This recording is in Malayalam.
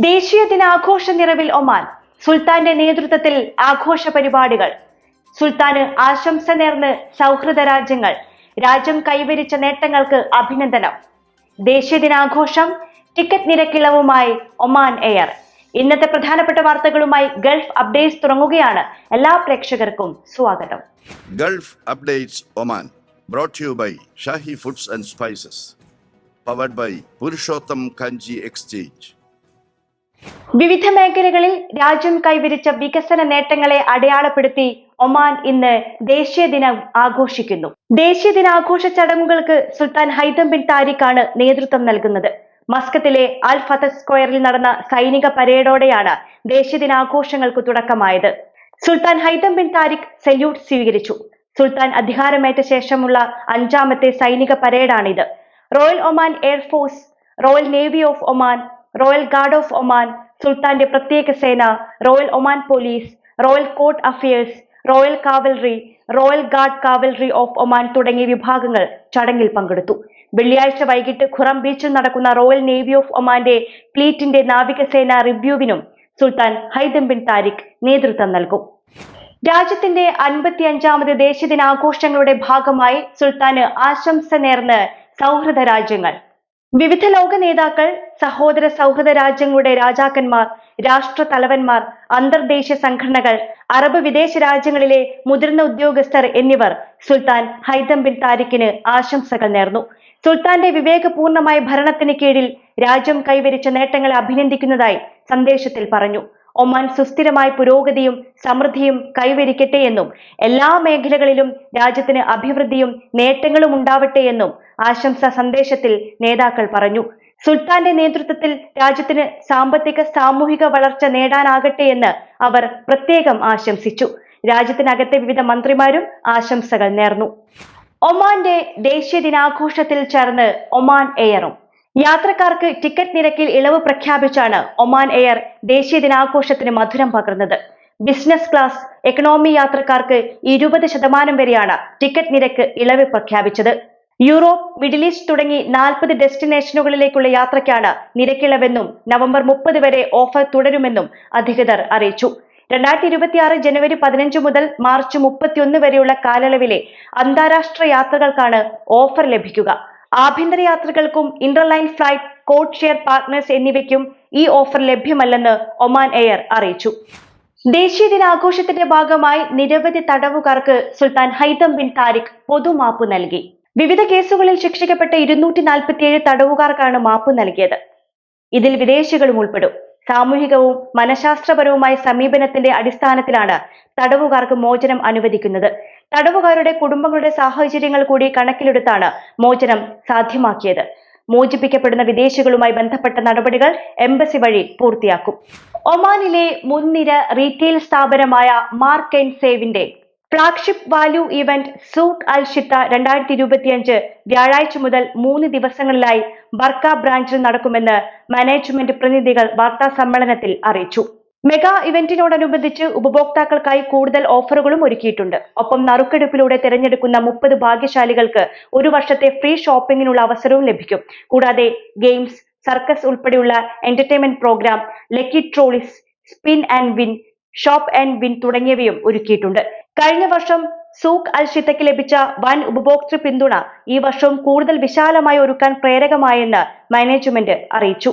ദേശീയ ദിനാഘോഷ നിറവിൽ ഒമാൻ സുൽത്താന്റെ നേതൃത്വത്തിൽ ആഘോഷ പരിപാടികൾ. സുൽത്താന് ആശംസ നേർന്ന് സൗഹൃദ രാജ്യങ്ങൾ രാജ്യം കൈവരിച്ച നേട്ടങ്ങൾക്ക് അഭിനന്ദനം. ദേശീയ ദിനാഘോഷം ടിക്കറ്റ് നിരക്കിളവുമായി ഒമാൻ എയർ. ഇന്നത്തെ പ്രധാനപ്പെട്ട വാർത്തകളുമായി ഗൾഫ് അപ്ഡേറ്റ്സ് തുടങ്ങുകയാണ്. എല്ലാ പ്രേക്ഷകർക്കും സ്വാഗതം. Gulf updates Oman brought you by Shahi foods and spices powered by Purushottam Kanji exchange. വിവിധ മേഖലകളിൽ രാജ്യം കൈവരിച്ച വികസന നേട്ടങ്ങളെ അടയാളപ്പെടുത്തി ഒമാൻ ഇന്ന് ദേശീയ ദിനം ആഘോഷിക്കുന്നു. ദേശീയ ദിനാഘോഷ ചടങ്ങുകൾക്ക് സുൽത്താൻ ഹൈതം ബിൻ താരിഖാണ് നേതൃത്വം നൽകുന്നത്. മസ്കത്തിലെ അൽ ഫതഹ് സ്ക്വയറിൽ നടന്ന സൈനിക പരേഡോടെയാണ് ദേശീയ ദിനാഘോഷങ്ങൾക്ക് തുടക്കമായത്. സുൽത്താൻ ഹൈതം ബിൻ താരിഖ് സല്യൂട്ട് സ്വീകരിച്ചു. സുൽത്താൻ അധികാരമേറ്റ ശേഷമുള്ള അഞ്ചാമത്തെ സൈനിക പരേഡാണിത്. Royal Oman air force royal navy of Oman royal guard of Oman സുൽത്താന്റെ പ്രത്യേക സേന royal Oman police royal court affairs royal cavalry royal guard cavalry of Oman തുടങ്ങിയ വിഭാഗങ്ങൾ ചടങ്ങിൽ പങ്കെടുത്തു. വെള്ളിയാഴ്ച വൈകിട്ട് ഖുറം ബീച്ചിൽ നടക്കുന്ന റോയൽ നേവി ഓഫ് ഒമാന്റെ ഫ്ലീറ്റിന്റെ നാവികസേന റിവ്യൂവിനും സുൽത്താൻ ഹൈദം ബിൻ താരിഖ് നേതൃത്വം നൽകും. രാജ്യത്തിന്റെ അൻപത്തി അഞ്ചാമത് ദേശീയ ദിനാഘോഷങ്ങളുടെ ഭാഗമായി സുൽത്താന് ആശംസ നേർന്ന് സൗഹൃദ രാജ്യങ്ങൾ വിവിധ ലോക നേതാക്കൾ സഹോദര സൗഹൃദ രാജ്യങ്ങളുടെ രാജാക്കന്മാർ രാഷ്ട്ര തലവന്മാർ അന്തർദേശീയ സംഘടനകൾ അറബ് വിദേശ രാജ്യങ്ങളിലെ മുതിർന്ന ഉദ്യോഗസ്ഥർ എന്നിവർ സുൽത്താൻ ഹൈദം ബിൻ താരിഖിന് ആശംസകൾ നേർന്നു. സുൽത്താന്റെ വിവേകപൂർണമായ ഭരണത്തിന് കീഴിൽ രാജ്യം കൈവരിച്ച നേട്ടങ്ങളെ അഭിനന്ദിക്കുന്നതായി സന്ദേശത്തിൽ പറഞ്ഞു. ഒമാൻ സുസ്ഥിരമായ പുരോഗതിയും സമൃദ്ധിയും കൈവരിക്കട്ടെ എന്നും എല്ലാ മേഖലകളിലും രാജ്യത്തിന് അഭിവൃദ്ധിയും നേട്ടങ്ങളും ഉണ്ടാവട്ടെ എന്നും ആശംസാ സന്ദേശത്തിൽ നേതാക്കൾ പറഞ്ഞു. സുൽത്താന്റെ നേതൃത്വത്തിൽ രാജ്യത്തിന് സാമ്പത്തിക സാമൂഹിക വളർച്ച നേടാനാകട്ടെ എന്ന് അവർ പ്രത്യേകം ആശംസിച്ചു. രാജ്യത്തിനകത്തെ വിവിധ മന്ത്രിമാരും ആശംസകൾ നേർന്നു. ഒമാന്റെ ദേശീയ ദിനാഘോഷത്തിൽ ചേർന്ന് ഒമാൻ എയറും യാത്രക്കാർക്ക് ടിക്കറ്റ് നിരക്കിൽ ഇളവ് പ്രഖ്യാപിച്ചാണ് ഒമാൻ എയർ ദേശീയ ദിനാഘോഷത്തിന് മധുരം പകർന്നത്. ബിസിനസ് ക്ലാസ് എക്കണോമി യാത്രക്കാർക്ക് ഇരുപത് ശതമാനം വരെയാണ് ടിക്കറ്റ് നിരക്ക് ഇളവ് പ്രഖ്യാപിച്ചത്. യൂറോപ്പ് മിഡിൽ ഈസ്റ്റ് തുടങ്ങി നാൽപ്പത് ഡെസ്റ്റിനേഷനുകളിലേക്കുള്ള യാത്രയ്ക്കാണ് നിരക്കിളവെന്നും നവംബർ മുപ്പത് വരെ ഓഫർ തുടരുമെന്നും അധികൃതർ അറിയിച്ചു. രണ്ടായിരത്തി ഇരുപത്തിയാറ് ജനുവരി പതിനഞ്ച് മുതൽ മാർച്ച് മുപ്പത്തിയൊന്ന് വരെയുള്ള കാലയളവിലെ അന്താരാഷ്ട്ര യാത്രകൾക്കാണ് ഓഫർ ലഭിക്കുക. ആഭ്യന്തര യാത്രകൾക്കും interline flight code share partners എന്നിവയ്ക്കും ഈ ഓഫർ ലഭ്യമല്ലെന്ന് ഒമാൻ എയർ അറിയിച്ചു. ദേശീയ ദിനാഘോഷത്തിന്റെ ഭാഗമായി നിരവധി തടവുകാർക്ക് സുൽത്താൻ ഹൈതം ബിൻ താരിഖ് പൊതുമാപ്പ് നൽകി. വിവിധ കേസുകളിൽ ശിക്ഷിക്കപ്പെട്ട ഇരുന്നൂറ്റി നാൽപ്പത്തിയേഴ് തടവുകാർക്കാണ് മാപ്പ് നൽകിയത്. ഇതിൽ വിദേശികളും ഉൾപ്പെടും. സാമൂഹികവും മനഃശാസ്ത്രപരവുമായ സമീപനത്തിന്റെ അടിസ്ഥാനത്തിലാണ് തടവുകാർക്ക് മോചനം അനുവദിക്കുന്നത്. തടവുകാരുടെ കുടുംബങ്ങളുടെ സാഹചര്യങ്ങൾ കൂടി കണക്കിലെടുത്താണ് മോചനം സാധ്യമാക്കിയത്. മോചിപ്പിക്കപ്പെടുന്ന വിദേശികളുമായി ബന്ധപ്പെട്ട നടപടികൾ എംബസി വഴി പൂർത്തിയാക്കും. ഒമാനിലെ മുൻനിര റീറ്റെയിൽ സ്ഥാപനമായ Mark and സേവിന്റെ flagship value event Souq Al Shita രണ്ടായിരത്തി ഇരുപത്തിയഞ്ച് വ്യാഴാഴ്ച മുതൽ മൂന്ന് ദിവസങ്ങളിലായി ബർക്ക ബ്രാഞ്ചിൽ നടക്കുമെന്ന് മാനേജ്മെന്റ് പ്രതിനിധികൾ വാർത്താ സമ്മേളനത്തിൽ അറിയിച്ചു. മെഗാ ഇവന്റിനോടനുബന്ധിച്ച് ഉപഭോക്താക്കൾക്കായി കൂടുതൽ ഓഫറുകളും ഒരുക്കിയിട്ടുണ്ട്. ഒപ്പം നറുക്കെടുപ്പിലൂടെ തിരഞ്ഞെടുക്കുന്ന മുപ്പത് ഭാഗ്യശാലികൾക്ക് ഒരു വർഷത്തെ ഫ്രീ ഷോപ്പിംഗിനുള്ള അവസരവും ലഭിക്കും. കൂടാതെ ഗെയിംസ് സർക്കസ് ഉൾപ്പെടെയുള്ള entertainment program lucky trolleys spin and win shop and win തുടങ്ങിയവയും ഒരുക്കിയിട്ടുണ്ട്. കഴിഞ്ഞ വർഷം സൂക്ക് അൽ ഷിത്തയ്ക്ക് ലഭിച്ച വൻ ഉപഭോക്തൃ പിന്തുണ ഈ വർഷവും കൂടുതൽ വിശാലമായി ഒരുക്കാൻ പ്രേരകമായെന്ന് മാനേജ്മെന്റ് അറിയിച്ചു.